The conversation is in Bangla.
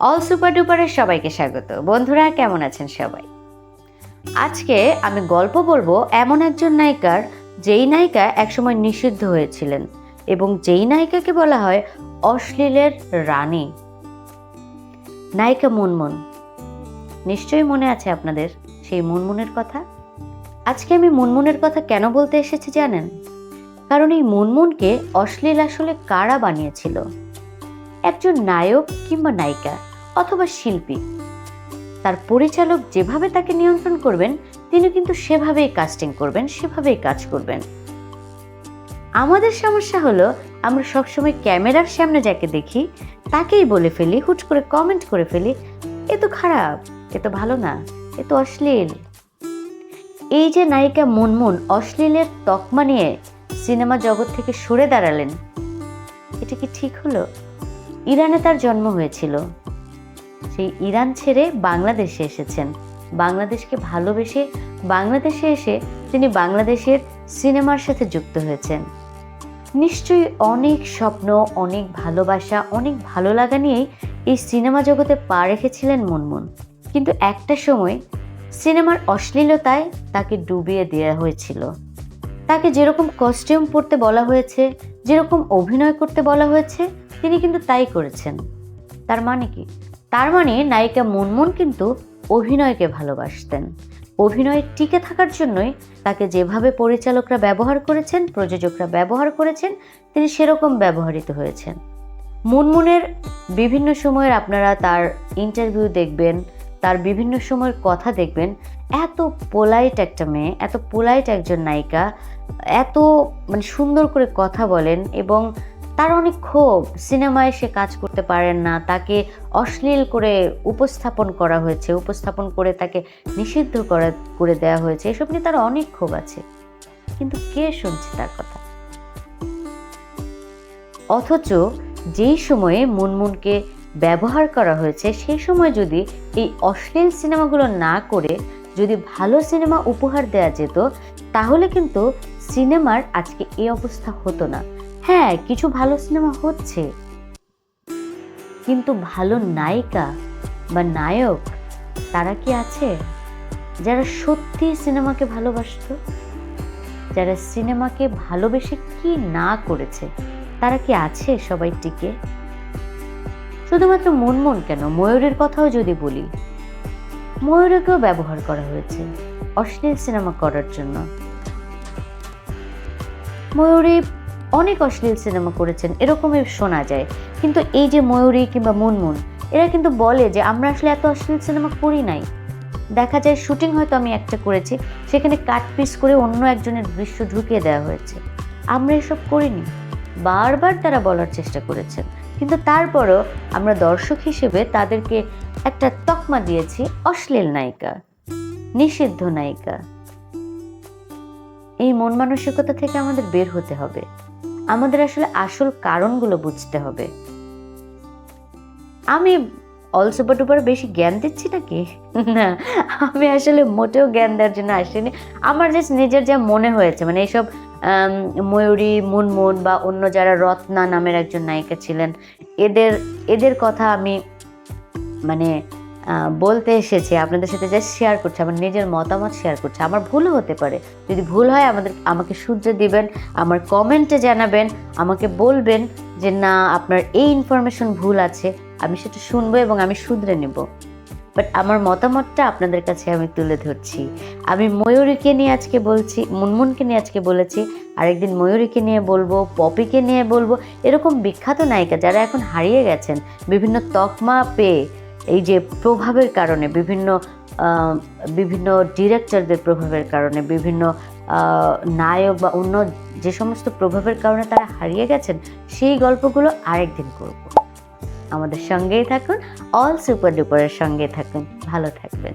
অল সুপার ডুপারের সবাইকে স্বাগত। বন্ধুরা, কেমন আছেন সবাই? আজকে আমি গল্প বলব এমন একজন নায়িকার, যেই নায়িকা একসময় নিষিদ্ধ হয়েছিলেন এবং যেই নায়িকাকে বলা হয় অশ্লীলের রানী। নায়িকা মুনমুন। নিশ্চয়ই মনে আছে আপনাদের সেই মুনমুনের কথা? আজকে আমি মুনমুনের কথা কেন বলতে এসেছি জানেন? কারণ এই মুনমুনকে অশ্লীল আসলে কারা বানিয়েছিল? একজন নায়ক কিংবা নায়িকা? অথবা শিল্পী। তার পরিচালক যেভাবে তাকে নিয়ন্ত্রণ করবেন, তিনি কিন্তু সেভাবেই কাস্টিং করবেন, সেভাবেই কাজ করবেন। আমাদের সমস্যা হলো, আমরা সবসময় ক্যামেরার সামনে যাকে দেখি, তাকেই বলে ফেলি, হুট করে কমেন্ট করে ফেলি, এ তো খারাপ, এ তো ভালো না, এ তো অশ্লীল। এই যে নায়িকা মুনমুন অশ্লীলের তকমা নিয়ে সিনেমা জগৎ থেকে সরে দাঁড়ালেন, এটা কি ঠিক হলো? ইরানে তার জন্ম হয়েছিল। সেই ইরান ছেড়ে বাংলাদেশে এসেছেন। বাংলাদেশকে ভালোবেসে বাংলাদেশে এসে তিনি বাংলাদেশের সিনেমার সাথে যুক্ত হয়েছেন। নিশ্চয়ই অনেক স্বপ্ন, অনেক ভালোবাসা, অনেক ভালো লাগা নিয়েই এই সিনেমা জগতে পা রেখেছিলেন মুনমুন। কিন্তু একটা সময় সিনেমার অশ্লীলতায় তাকে ডুবিয়ে দেওয়া হয়েছিল। তাকে যেরকম কস্টিউম পরতে বলা হয়েছে, যেরকম অভিনয় করতে বলা হয়েছে, তিনি কিন্তু তাই করেছেন। তার মানে কি? তার মানে নায়িকা মুনমুন কিন্তু অভিনয়কে ভালোবাসতেন। অভিনয়ে টিকে থাকার জন্যই তাকে যেভাবে পরিচালকরা ব্যবহার করেছেন, প্রযোজকরা ব্যবহার করেছেন, তিনি সেরকম ব্যবহৃত হয়েছেন। মুনমুনের বিভিন্ন সময়ের আপনারা তার ইন্টারভিউ দেখবেন, তার বিভিন্ন সময়ের কথা দেখবেন, এত পোলাইট একটা মেয়ে, এত পোলাইট একজন নায়িকা, এত মানে সুন্দর করে কথা বলেন এবং তার অনেক ক্ষোভ। সিনেমায় সে কাজ করতে পারেন না। তাকে অশ্লীল করে উপস্থাপন করা হয়েছে। উপস্থাপন করে তাকে নিষিদ্ধ করা, করে দেওয়া হয়েছে। এসব নিয়ে তার অনেক ক্ষোভ আছে। কিন্তু কে শুনছে তার কথা? অথচ যেই সময়ে মুনমুনকে ব্যবহার করা হয়েছে, সেই সময় যদি এই অশ্লীল সিনেমাগুলো না করে, যদি ভালো সিনেমা উপহার দেওয়া যেত, তাহলে কিন্তু সিনেমার আজকে এই অবস্থা হতো না। হ্যাঁ কিছু ভালো সিনেমা হচ্ছে। কিন্তু ভালো নায়িকা বা নায়ক তারা কি আছে? যারা সত্যি সিনেমাকে ভালোবাসতো? যারা সিনেমাকে ভালোবেসে কি না করেছে? তারা কি আছে সবাই টিকে? শুধুমাত্র মনমন কেন? ময়ূরের কথাও যদি বলি, ময়ূরকেও ব্যবহার করা হয়েছে অশ্লীল সিনেমা করার জন্য। ময়ূরী অনেক অশ্লীল সিনেমা করেছেন, এরকমই শোনা যায়। কিন্তু এই যে ময়ূরী কিংবা মুনমুন, এরা কিন্তু বলে যে আমরা আসলে এত অশ্লীল সিনেমা করি নাই। দেখা যায় শুটিং হয়তো আমি একটা করেছি, সেখানে কাট পিস করে অন্য একজনের দৃশ্য ঢুকিয়ে দেওয়া হয়েছে। আমরা এসব করিনি। বারবার তারা বলার চেষ্টা করেছেন। কিন্তু তারপরও আমরা দর্শক হিসেবে তাদেরকে একটা তকমা দিয়েছি, অশ্লীল নায়িকা, নিষিদ্ধ নায়িকা। এই মন মানসিকতা থেকে আমাদের বের হতে হবে। আমাদের আসলে আসল কারণগুলো বুঝতে হবে। আমি অলসোপা টুপার বেশি জ্ঞান দিচ্ছি নাকি? না, আমি আসলে মোটেও জ্ঞান দেওয়ার জন্য আসিনি। আমার জাস্ট নিজের যা মনে হয়েছে মানে এইসব ময়ূরী, মুনমুন বা অন্য যারা রত্না নামের একজন নায়িকা ছিলেন, এদের এদের কথা আমি মানে বলতে এসেছি, আপনাদের সাথে জাস্ট শেয়ার করছি, আমার নিজের মতামত শেয়ার করছি। আমার ভুলও হতে পারে। যদি ভুল হয়, আমাদের, আমাকে শুধরে দিবেন, আমার কমেন্টে জানাবেন, আমাকে বলবেন যে, না, আপনার এই ইনফরমেশন ভুল আছে, আমি সেটা শুনব এবং আমি শুধরে নেব। বাট আমার মতামতটা আপনাদের কাছে আমি তুলে ধরছি। আমি ময়ূরীকে নিয়ে আজকে বলছি, মুনমুনকে নিয়ে আজকে বলেছি, আরেকদিন ময়ূরীকে নিয়ে বলব, পপিকে নিয়ে বলব, এরকম বিখ্যাত নায়িকা যারা এখন হারিয়ে গেছেন, বিভিন্ন তকমা পেয়ে এই যে প্রভাবের কারণে বিভিন্ন বিভিন্ন ডিরেক্টরদের প্রভাবের কারণে বিভিন্ন নায়ক বা অন্য যে সমস্ত প্রভাবের কারণে তারা হারিয়ে গেছেন, সেই গল্পগুলো আরেকদিন করব। আমাদের সঙ্গেই থাকুন অল সুপার ডুপারের সঙ্গে থাকুন। ভালো থাকবেন।